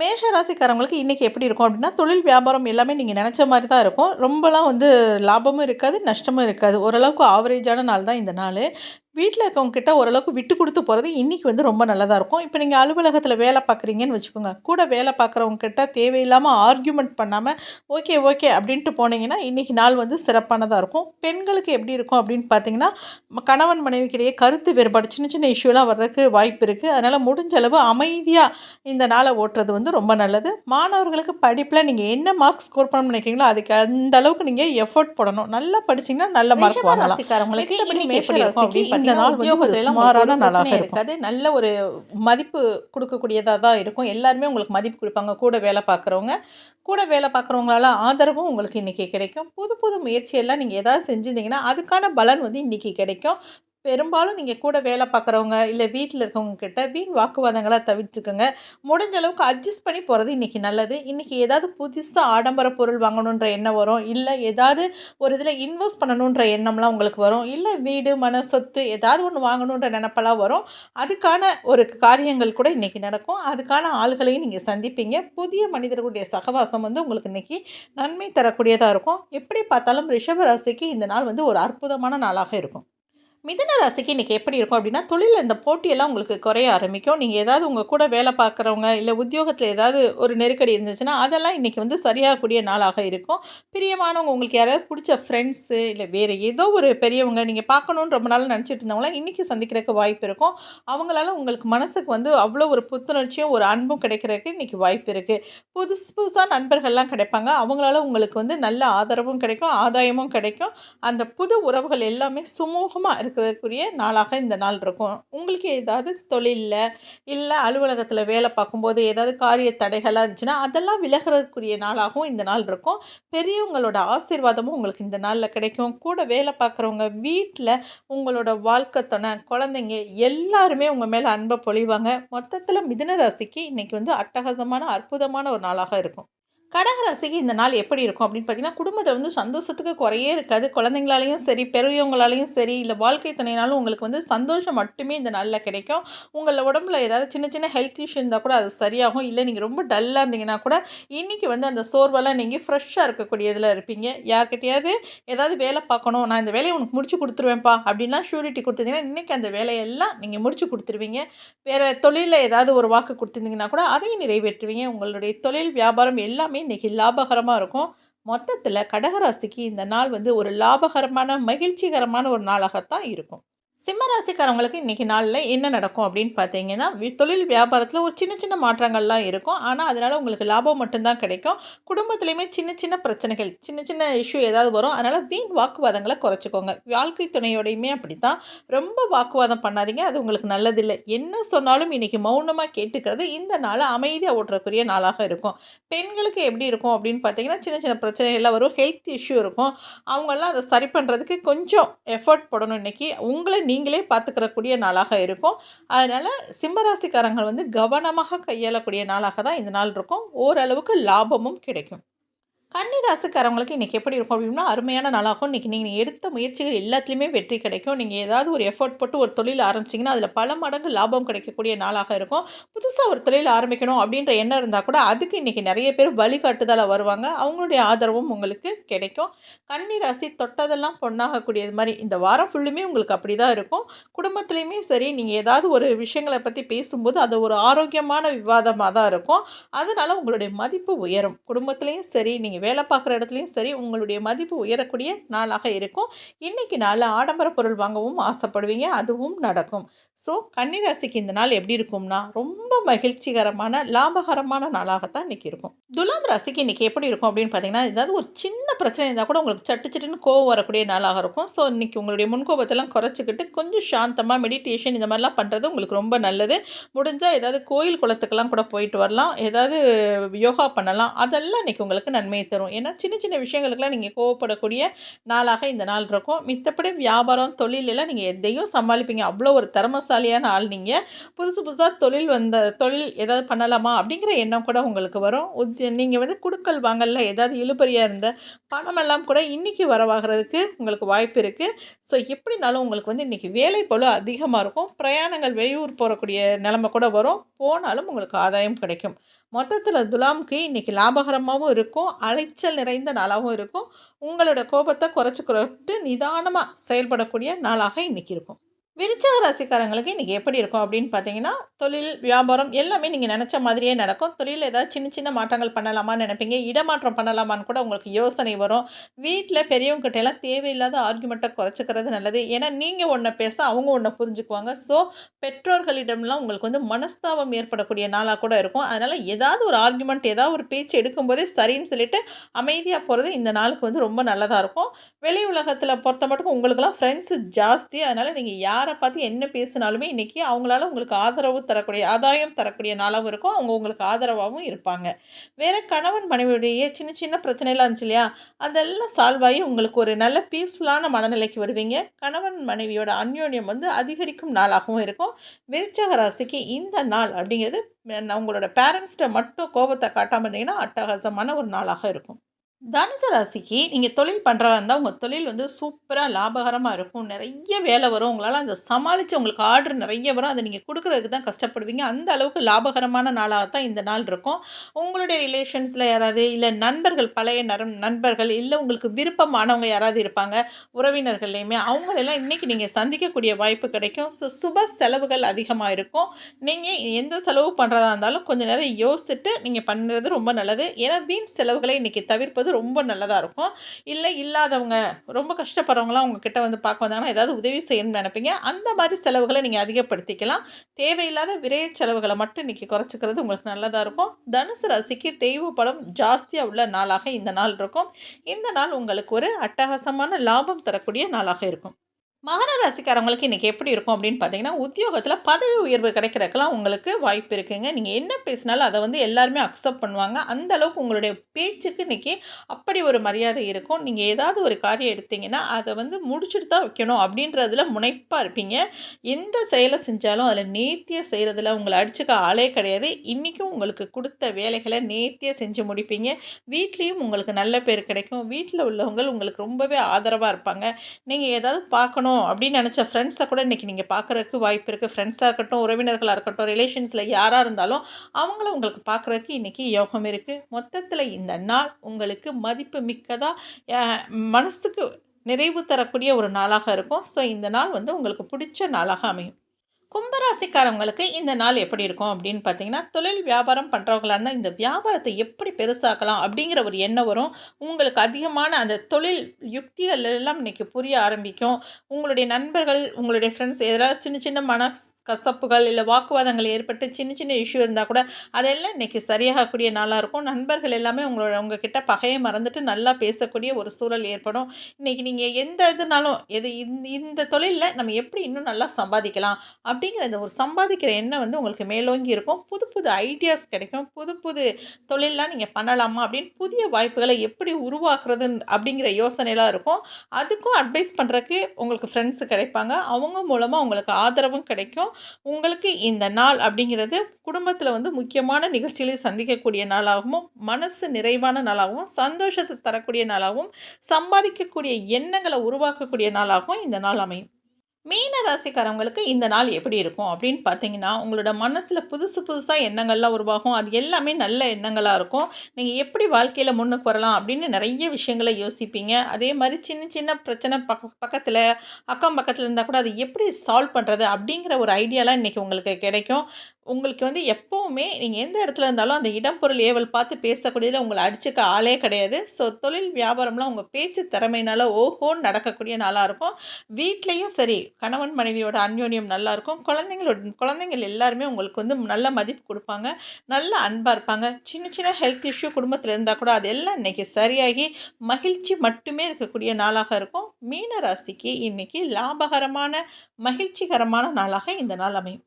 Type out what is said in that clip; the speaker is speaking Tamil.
மேஷ ராசிக்காரங்களுக்கு இன்றைக்கி எப்படி இருக்கும் அப்படின்னா தொழில் வியாபாரம் எல்லாமே நீங்கள் நினச்ச மாதிரி தான் இருக்கும். ரொம்பலாம் வந்து லாபமும் இருக்காது நஷ்டமும் இருக்காது. ஓரளவுக்கு ஆவரேஜான நாள் தான் இந்த நாள். வீட்டில் இருக்கவங்க கிட்ட ஓரளவுக்கு விட்டு கொடுத்து போகிறது இன்றைக்கி வந்து ரொம்ப நல்லதாக இருக்கும். இப்போ நீங்கள் அலுவலகத்தில் வேலை பார்க்குறீங்கன்னு வச்சுக்கோங்க. கூட வேலை பார்க்குறவங்க கிட்ட தேவையில்லாமல் ஆர்கியூமெண்ட் பண்ணாமல் ஓகே ஓகே அப்படின்ட்டு போனீங்கன்னா இன்றைக்கி நாள் வந்து சிறப்பானதாக இருக்கும். பெண்களுக்கு எப்படி இருக்கும் அப்படின்னு பார்த்தீங்கன்னா கணவன் மனைவிக்கிடையே கருத்து வேறுபாடு சின்ன சின்ன இஷ்யூலாம் வர்றதுக்கு வாய்ப்பு இருக்குது அதனால் முடிஞ்ச அளவு அமைதியாக இந்த நாளை ஓட்டுறது வந்து ரொம்ப நல்லது. மாணவர்களுக்கு படிப்பில் நீங்கள் என்ன மார்க் ஸ்கோர் பண்ணணும்னு நினைக்கிறீங்களோ அதுக்கு அந்த அளவுக்கு நீங்கள் எஃபோர்ட் போடணும். நல்லா படிச்சீங்கன்னா நல்ல மார்க் வாங்கலாம். எப்படி இந்த நாள் இருக்காது. நல்ல ஒரு மதிப்பு கொடுக்கக்கூடியதாக தான் இருக்கும். எல்லாருமே உங்களுக்கு மதிப்பு கொடுப்பாங்க. கூட வேலை பார்க்குறவங்க கூட வேலை பார்க்குறவங்களால ஆதரவும் உங்களுக்கு இன்றைக்கி கிடைக்கும். புது புது முயற்சியெல்லாம் நீங்கள் ஏதாவது செஞ்சுருந்தீங்கன்னா அதுக்கான பலன் வந்து இன்றைக்கி கிடைக்கும். பெரும்பாலும் நீங்கள் கூட வேலை பார்க்குறவங்க இல்லை வீட்டில் இருக்கவங்க கிட்ட வீண் வாக்குவாதங்களை தவிர்த்துக்கோங்க. முடிஞ்ச அளவுக்கு அட்ஜஸ்ட் பண்ணி போகிறது இன்றைக்கி நல்லது. இன்றைக்கி ஏதாவது புதுசாக ஆடம்பர பொருள் வாங்கணுன்ற எண்ணம் வரும். இல்லை ஏதாவது ஒரு இதில் இன்வெஸ்ட் பண்ணணுன்ற எண்ணம்லாம் உங்களுக்கு வரும். இல்லை வீடு மன சொத்து ஏதாவது ஒன்று வாங்கணுன்ற நினப்பெல்லாம் வரும். அதுக்கான ஒரு காரியங்கள் கூட இன்றைக்கி நடக்கும். அதுக்கான ஆள்களையும் நீங்கள் சந்திப்பீங்க. புதிய மனிதர்களுடைய சகவாசம் வந்து உங்களுக்கு இன்றைக்கி நன்மை தரக்கூடியதாக இருக்கும். எப்படி பார்த்தாலும் ரிஷப ராசிக்கு இந்த நாள் வந்து ஒரு அற்புதமான நாளாக இருக்கும். மிதன ராசிக்கு இன்றைக்கி எப்படி இருக்கும் அப்படின்னா தொழிலில் இந்த போட்டியெல்லாம் உங்களுக்கு குறைய ஆரம்பிக்கும். நீங்கள் ஏதாவது உங்கள் கூட வேலை பார்க்குறவங்க இல்லை உத்தியோகத்தில் ஏதாவது ஒரு நெருக்கடி இருந்துச்சுன்னா அதெல்லாம் இன்றைக்கி வந்து சரியாகக்கூடிய நாளாக இருக்கும். பிரியமானவங்க உங்களுக்கு யாராவது பிடிச்ச ஃப்ரெண்ட்ஸு இல்லை வேறு ஏதோ ஒரு பெரியவங்க நீங்கள் பார்க்கணுன்னு ரொம்ப நாள் நினச்சிட்டு இருந்தவங்களாம் இன்றைக்கி சந்திக்கிறதுக்கு வாய்ப்பு இருக்கும். அவங்களால உங்களுக்கு மனசுக்கு வந்து அவ்வளோ ஒரு புத்துணர்ச்சியும் ஒரு அன்பும் கிடைக்கிறதுக்கு இன்றைக்கி வாய்ப்பு இருக்குது புதுசு புதுசாக நண்பர்கள்லாம் கிடைப்பாங்க. அவங்களால உங்களுக்கு வந்து நல்ல ஆதரவும் கிடைக்கும் ஆதாயமும் கிடைக்கும். அந்த புது உறவுகள் எல்லாமே சுமூகமாக இருக்கிறதுக்குரிய நாளாக இந்த நாள் இருக்கும். உங்களுக்கு ஏதாவது தொழிலில் இல்லை அலுவலகத்தில் வேலை பார்க்கும்போது ஏதாவது காரிய தடைகளாக இருந்துச்சுன்னா அதெல்லாம் விலகிறதுக்குரிய நாளாகவும் இந்த நாள் இருக்கும். பெரியவங்களோட ஆசீர்வாதமும் உங்களுக்கு இந்த நாளில் கிடைக்கும். கூட வேலை பார்க்குறவங்க வீட்டில் உங்களோட வாழ்க்கை துணை குழந்தைங்க எல்லாருமே உங்கள் மேலே அன்பை பொழிவாங்க. மொத்தத்தில் மிதுன ராசிக்கு இன்றைக்கி வந்து அட்டகாசமான அற்புதமான ஒரு நாளாக இருக்கும். கடகராசிக்கு இந்த நாள் எப்படி இருக்கும் அப்படின்னு பார்த்தீங்கன்னா குடும்பத்தில் வந்து சந்தோஷத்துக்கு குறையே இருக்காது. குழந்தைங்களாலையும் சரி பெரியவங்களாலையும் சரி இல்லை வாழ்க்கை துணையினாலும் உங்களுக்கு வந்து சந்தோஷம் மட்டுமே இந்த நாளில் கிடைக்கும். உங்களை உடம்புல ஏதாவது சின்ன சின்ன ஹெல்த் இஷ்யூ இருந்தால் கூட அது சரியாகும். இல்லை நீங்கள் ரொம்ப டல்லாக இருந்தீங்கன்னா கூட இன்றைக்கி வந்து அந்த சோர்வெல்லாம் நீங்கள் ஃப்ரெஷ்ஷாக இருக்கக்கூடியதில் இருப்பீங்க. யார்கிட்டையாவது ஏதாவது வேலை பார்க்கணும் நான் இந்த வேலையை உனக்கு முடிச்சு கொடுத்துருவேன்ப்பா அப்படின்லாம் ஷூரிட்டி கொடுத்தீங்கன்னா இன்றைக்கி அந்த வேலையெல்லாம் நீங்கள் முடிச்சு கொடுத்துருவீங்க. வேறு தொழிலில் ஏதாவது ஒரு வாக்கு கொடுத்துருந்தீங்கன்னா கூட அதையும் நிறைவேற்றுவீங்க. உங்களுடைய தொழில் வியாபாரம் எல்லாமே இன்றைக்கி லாபகரமாக இருக்கும். மொத்தத்தில் கடகராசிக்கு இந்த நாள் வந்து ஒரு லாபகரமான மகிழ்ச்சிகரமான ஒரு நாளாகத்தான் இருக்கும். சிம்மராசிக்காரவங்களுக்கு இன்றைக்கி நாளில் என்ன நடக்கும் அப்படின்னு பார்த்தீங்கன்னா தொழில் வியாபாரத்தில் ஒரு சின்ன சின்ன மாற்றங்கள்லாம் இருக்கும். ஆனால் அதனால் உங்களுக்கு லாபம் மட்டும்தான் கிடைக்கும். குடும்பத்துலேயுமே சின்ன சின்ன பிரச்சனைகள் சின்ன சின்ன இஷ்யூ ஏதாவது வரும். அதனால் வீண் வாக்குவாதங்களை குறைச்சிக்கோங்க. வாழ்க்கை துணையோடையுமே அப்படி தான் ரொம்ப வாக்குவாதம் பண்ணாதீங்க. அது உங்களுக்கு நல்லதில்லை. என்ன சொன்னாலும் இன்றைக்கி மௌனமாக கேட்டுக்கிறது இந்த நாளை அமைதியாக ஓட்டுறக்குரிய நாளாக இருக்கும். பெண்களுக்கு எப்படி இருக்கும் அப்படின்னு பார்த்தீங்கன்னா சின்ன சின்ன பிரச்சனைகள்லாம் வரும். ஹெல்த் இஷ்யூ இருக்கும். அவங்களாம் அதை சரி பண்ணுறதுக்கு கொஞ்சம் எஃபர்ட் போடணும் இன்றைக்கி உங்களை நீங்களே பார்த்துக்கிறக்கூடிய நாளாக இருக்கும். அதனால் சிம்மராசிக்காரங்கள் வந்து கவனமாக கையாளக்கூடிய நாளாக தான் இந்த நாள் இருக்கும். ஓரளவுக்கு லாபமும் கிடைக்கும். கன்னிராசிக்காரவங்களுக்கு இன்றைக்கி எப்படி இருக்கும் அப்படின்னா அருமையான நாளாகும். இன்றைக்கி நீங்கள் எடுத்த முயற்சிகள் எல்லாத்துலேயுமே வெற்றி கிடைக்கும். நீங்கள் ஏதாவது ஒரு எஃபோர்ட் போட்டு ஒரு தொழில் ஆரம்பிச்சிங்கன்னா அதில் பல மடங்கு லாபம் கிடைக்கக்கூடிய நாளாக இருக்கும். புதுசாக ஒரு தொழில் ஆரம்பிக்கணும் அப்படின்ற எண்ணம் இருந்தால் கூட அதுக்கு இன்றைக்கி நிறைய பேர் வழிகாட்டுதலாக வருவாங்க. அவங்களுடைய ஆதரவும் உங்களுக்கு கிடைக்கும். கன்னிராசி தொட்டதெல்லாம் பொண்ணாகக்கூடியது மாதிரி இந்த வாரம் ஃபுல்லுமே உங்களுக்கு அப்படி தான் இருக்கும். குடும்பத்துலேயுமே சரி நீங்கள் ஏதாவது ஒரு விஷயங்களை பற்றி பேசும்போது அது ஒரு ஆரோக்கியமான விவாதமாக தான் இருக்கும். அதனால் உங்களுடைய மதிப்பு உயரும். குடும்பத்துலேயும் சரி நீங்கள் வேலை பார்க்குற இடத்துலையும் சரி உங்களுடைய மதிப்பு உயரக்கூடிய நாளாக இருக்கும். இன்றைக்கி நாளில் ஆடம்பர பொருள் வாங்கவும் ஆசைப்படுவீங்க அதுவும் நடக்கும். ஸோ கன்னிராசிக்கு இந்த நாள் எப்படி இருக்கும்னா ரொம்ப மகிழ்ச்சிகரமான லாபகரமான நாளாகத்தான் இன்றைக்கி இருக்கும். துலாம் ராசிக்கு இன்றைக்கி எப்படி இருக்கும் அப்படின்னு பார்த்தீங்கன்னா ஏதாவது ஒரு சின்ன பிரச்சனை இருந்தால் கூட உங்களுக்கு சட்டு சட்டுன்னு கோவம் வரக்கூடிய நாளாக இருக்கும். ஸோ இன்றைக்கி உங்களுடைய முன்கோபத்தெல்லாம் குறைச்சிக்கிட்டு கொஞ்சம் சாந்தமாக மெடிடேஷன் இந்த மாதிரிலாம் பண்ணுறது உங்களுக்கு ரொம்ப நல்லது. முடிஞ்சால் ஏதாவது கோயில் குளத்துக்கெல்லாம் கூட போயிட்டு வரலாம். ஏதாவது யோகா பண்ணலாம். அதெல்லாம் இன்றைக்கி உங்களுக்கு நன்மையை தரும். ஏன்னா சின்ன சின்ன விஷயங்களுக்கெல்லாம் நீங்கள் கோவப்படக்கூடிய நாளாக இந்த நாள் இருக்கும். மித்தப்படி வியாபாரம் தொழில் எல்லாம் நீங்கள் எதையும் சமாளிப்பீங்க. அவ்வளோ ஒரு திறமசாலியான ஆள் நீங்கள் புதுசு புதுசாக தொழில் வந்த தொழில் ஏதாவது பண்ணலாமா அப்படிங்கிற எண்ணம் கூட உங்களுக்கு வரும். நீங்கள் வந்து குடுக்கல் வாங்கல ஏதாவது இழுபறியாக இருந்த பணமெல்லாம் கூட இன்றைக்கி வரவாகிறதுக்கு உங்களுக்கு வாய்ப்பு இருக்குது ஸோ எப்படினாலும் உங்களுக்கு வந்து இன்றைக்கி வேலை போல அதிகமாக இருக்கும். பிரயாணங்கள் வெளியூர் போகக்கூடிய நிலமை கூட வரும். போனாலும் உங்களுக்கு ஆதாயம் கிடைக்கும். மொத்தத்தில் துலாமுக்கு இன்றைக்கி லாபகரமாகவும் இருக்கும். அலைச்சல் நிறைந்த நாளாகவும் இருக்கும். உங்களோட கோபத்தை குறைச்சி குறைட்டு நிதானமாக செயல்படக்கூடிய நாளாக இன்றைக்கி இருக்கும். விருச்சக ராசிக்காரங்களுக்கு இன்றைக்கி எப்படி இருக்கும் அப்படின்னு பார்த்தீங்கன்னா தொழில் வியாபாரம் எல்லாமே நீங்கள் நினச்ச மாதிரியே நடக்கும். தொழிலில் ஏதாவது சின்ன சின்ன மாற்றங்கள் பண்ணலாமான்னு நினைப்பீங்க. இடமாற்றம் பண்ணலாமான்னு கூட உங்களுக்கு யோசனை வரும். வீட்டில் பெரியவங்ககிட்ட எல்லாம் தேவையில்லாத ஆர்குமெண்ட்டை குறைச்சிக்கிறது நல்லது. ஏன்னா நீங்கள் ஒன்றை பேச அவங்க ஒன்றை புரிஞ்சுக்குவாங்க. ஸோ பெற்றோர்களிடம்லாம் உங்களுக்கு வந்து மனஸ்தாபம் ஏற்படக்கூடிய நாளாக கூட இருக்கும். அதனால் ஏதாவது ஒரு ஆர்குமெண்ட் ஏதாவது ஒரு பேச்சு எடுக்கும்போதே சரின்னு சொல்லிட்டு அமைதியாக போகிறது இந்த நாளுக்கு வந்து ரொம்ப நல்லதாக இருக்கும். வெளி உலகத்தில் பொறுத்த மட்டும் உங்களுக்கெல்லாம் ஃப்ரெண்ட்ஸு ஜாஸ்தி. அதனால் நீங்கள் யார் யாரை பார்த்து என்ன பேசினாலுமே இன்றைக்கி அவங்களால உங்களுக்கு ஆதரவு தரக்கூடிய ஆதாயம் தரக்கூடிய நாளாகவும் இருக்கும். அவங்க உங்களுக்கு ஆதரவாகவும் இருப்பாங்க. வேறு கணவன் மனைவியுடைய சின்ன சின்ன பிரச்சனைலாம் இருந்துச்சு இல்லையா? அதெல்லாம் சால்வ் ஆகி உங்களுக்கு ஒரு நல்ல பீஸ்ஃபுல்லான மனநிலைக்கு வருவீங்க. கணவன் மனைவியோட அந்யோன்யம் வந்து அதிகரிக்கும் நாளாகவும் இருக்கும். விருச்சக ராசிக்கு இந்த நாள் அப்படிங்கிறது உங்களோட பேரண்ட்ஸ்கிட்ட மட்டும் கோபத்தை காட்டாமல் இருந்தீங்கன்னா அட்டகாசமான ஒரு நாளாக இருக்கும். தனுசு ராசிக்கு நீங்கள் தொழில் பண்ணுறதா இருந்தால் உங்கள் தொழில் வந்து சூப்பராக லாபகரமாக இருக்கும். நிறைய வேலை வரும். உங்களால் அந்த சமாளித்து உங்களுக்கு ஆர்டர் நிறைய வரும். அதை நீங்கள் கொடுக்குறதுக்கு தான் கஷ்டப்படுவீங்க. அந்த அளவுக்கு லாபகரமான நாளாக தான் இந்த நாள் இருக்கும். உங்களுடைய ரிலேஷன்ஸில் யாராவது இல்லை நண்பர்கள் பழைய நரம் நண்பர்கள் இல்லை உங்களுக்கு விருப்பமானவங்க யாராவது இருப்பாங்க உறவினர்கள்லையுமே அவங்களெல்லாம் இன்றைக்கி நீங்கள் சந்திக்கக்கூடிய வாய்ப்பு கிடைக்கும். ஸோ சுப செலவுகள் அதிகமாக இருக்கும். நீங்கள் எந்த செலவு பண்ணுறதா இருந்தாலும் கொஞ்சம் நேரம் யோசிச்சுட்டு நீங்கள் பண்ணுறது ரொம்ப நல்லது. ஏன்னா வீண் செலவுகளை இன்றைக்கி தவிர்ப்பது பண்ணுறது ரொம்ப நல்லதாக இருக்கும். இல்லை இல்லாதவங்க ரொம்ப கஷ்டப்படுறவங்களாம் உங்ககிட்ட வந்து பார்க்க வந்தாங்கன்னா ஏதாவது உதவி செய்யணும்னு நினைப்பீங்க. அந்த மாதிரி செலவுகளை நீங்கள் அதிகப்படுத்திக்கலாம். தேவையில்லாத விரைய செலவுகளை மட்டும் இன்றைக்கி குறைச்சிக்கிறது உங்களுக்கு நல்லதாக இருக்கும். தனுசு ராசிக்கு தெய்வ பலம் ஜாஸ்தியாக உள்ள நாளாக இந்த நாள் இருக்கும். இந்த நாள் உங்களுக்கு ஒரு அட்டகாசமான லாபம் தரக்கூடிய நாளாக இருக்கும். மகர ராசிக்காரவங்களுக்கு இன்றைக்கி எப்படி இருக்கும் அப்படின்னு பார்த்தீங்கன்னா உத்தியோகத்தில் பதவி உயர்வு கிடைக்கிறக்கெல்லாம் உங்களுக்கு வாய்ப்பு இருக்குங்க. நீங்கள் என்ன பேசினாலும் அதை வந்து எல்லாருமே அக்செப்ட் பண்ணுவாங்க. அந்த அளவுக்கு உங்களுடைய பேச்சுக்கு இன்றைக்கி அப்படி ஒரு மரியாதை இருக்கும். நீங்கள் ஏதாவது ஒரு காரியம் எடுத்தீங்கன்னா அதை வந்து முடிச்சுட்டு தான் வைக்கணும் அப்படின்றதுல முனைப்பாக இருப்பீங்க. எந்த செயலை செஞ்சாலும் அதில் நேர்த்தியாக செய்கிறதுல உங்களை அடிச்சுக்க ஆளே கிடையாது. இன்றைக்கும் உங்களுக்கு கொடுத்த வேலைகளை நேர்த்தியாக செஞ்சு முடிப்பீங்க. வீட்லேயும் உங்களுக்கு நல்ல பேர் கிடைக்கும். வீட்டில் உள்ளவங்க உங்களுக்கு ரொம்பவே ஆதரவாக இருப்பாங்க. நீங்கள் ஏதாவது பார்க்கணும் பண்ணணும் அப்படின்னு நினச்ச ஃப்ரெண்ட்ஸை கூட இன்றைக்கி நீங்கள் பார்க்குறதுக்கு வாய்ப்பு இருக்குது ஃப்ரெண்ட்ஸாக இருக்கட்டும் உறவினர்களாக இருக்கட்டும் ரிலேஷன்ஸில் யாராக இருந்தாலும் அவங்கள உங்களுக்கு பார்க்குறதுக்கு இன்றைக்கி யோகம் இருக்குது மொத்தத்தில் இந்த நாள் உங்களுக்கு மதிப்பு மிக்கதாக மனசுக்கு நிறைவு தரக்கூடிய ஒரு நாளாக இருக்கும். ஸோ இந்த நாள் வந்து உங்களுக்கு பிடிச்ச நாளாக அமையும். கும்பராசிக்காரவங்களுக்கு இந்த நாள் எப்படி இருக்கும் அப்படின்னு பார்த்தீங்கன்னா தொழில் வியாபாரம் பண்ணுறவங்களான இந்த வியாபாரத்தை எப்படி பெருசாக்கலாம் அப்படிங்கிற ஒரு எண்ணம் வரும். உங்களுக்கு அதிகமான அந்த தொழில் யுக்திகள் எல்லாம் இன்றைக்கி புரிய ஆரம்பிக்கும். உங்களுடைய நண்பர்கள் உங்களுடைய ஃப்ரெண்ட்ஸ் எதாவது சின்ன சின்ன மன கசப்புகள் இல்லை வாக்குவாதங்கள் ஏற்பட்டு சின்ன சின்ன இஷ்யூ இருந்தால் கூட அதெல்லாம் இன்றைக்கி சரியாகக்கூடிய நாளாக இருக்கும். நண்பர்கள் எல்லாமே உங்களோட உங்ககிட்ட பகையை மறந்துட்டு நல்லா பேசக்கூடிய ஒரு சூழல் ஏற்படும். இன்றைக்கி நீங்கள் எந்த இதுனாலும் எது இந்த இந்த தொழிலில் நம்ம எப்படி இன்னும் நல்லா சம்பாதிக்கலாம் அப்படிங்கிற இந்த ஒரு சம்பாதிக்கிற எண்ணம் வந்து உங்களுக்கு மேலோங்கி இருக்கும். புது புது ஐடியாஸ் கிடைக்கும். புது புது தொழிலெலாம் நீங்கள் பண்ணலாமா அப்படின்னு புதிய வாய்ப்புகளை எப்படி உருவாக்குறது அப்படிங்கிற யோசனைலாம் இருக்கும். அதுக்கும் அட்வைஸ் பண்ணுறக்கு உங்களுக்கு ஃப்ரெண்ட்ஸு கிடைப்பாங்க. அவங்க மூலமாக உங்களுக்கு ஆதரவும் கிடைக்கும். உங்களுக்கு இந்த நாள் அப்படிங்கிறது குடும்பத்தில் வந்து முக்கியமான நிகழ்ச்சிகளை சந்திக்கக்கூடிய நாளாகவும் மனசு நிறைவான நாளாகவும் சந்தோஷத்தை தரக்கூடிய நாளாகவும் சம்பாதிக்கக்கூடிய எண்ணங்களை உருவாக்கக்கூடிய நாளாகவும் இந்த நாள் அமையும். மீன ராசிக்காரவங்களுக்கு இந்த நாள் எப்படி இருக்கும் அப்படின்னு பார்த்தீங்கன்னா உங்களோட மனசில் புதுசு புதுசாக எண்ணங்கள்லாம் உருவாகும். அது எல்லாமே நல்ல எண்ணங்களாக இருக்கும். நீங்கள் எப்படி வாழ்க்கையில் முன்னுக்கு வரலாம் அப்படின்னு நிறைய விஷயங்களை யோசிப்பீங்க. அதே மாதிரி சின்ன சின்ன பிரச்சனை பக்க பக்கத்தில் அக்கம் பக்கத்தில் இருந்தால் கூட அதை எப்படி சால்வ் பண்ணுறது அப்படிங்கிற ஒரு ஐடியாலாம் இன்றைக்கி உங்களுக்கு கிடைக்கும். உங்களுக்கு வந்து எப்போவுமே நீங்கள் எந்த இடத்துல இருந்தாலும் அந்த இடம் பொருள் ஏவல் பார்த்து பேசக்கூடியதில் உங்களை அடிச்சுக்க ஆளே கிடையாது. ஸோ தொழில் வியாபாரம்லாம் உங்கள் பேச்சு திறமையினால ஓஹோன்னு நடக்கக்கூடிய நாளாக இருக்கும். வீட்லேயும் சரி கணவன் மனைவியோட அந்யோன்யம் நல்லாயிருக்கும் குழந்தைங்களோட குழந்தைங்கள் எல்லாருமே உங்களுக்கு வந்து நல்ல மதிப்பு கொடுப்பாங்க. நல்ல அன்பாக இருப்பாங்க. சின்ன சின்ன ஹெல்த் இஷ்யூ குடும்பத்தில் இருந்தால் கூட அதெல்லாம் இன்றைக்கி சரியாகி மகிழ்ச்சி மட்டுமே இருக்கக்கூடிய நாளாக இருக்கும். மீன ராசிக்கு இன்றைக்கி லாபகரமான மகிழ்ச்சிகரமான நாளாக இந்த நாள் அமையும்.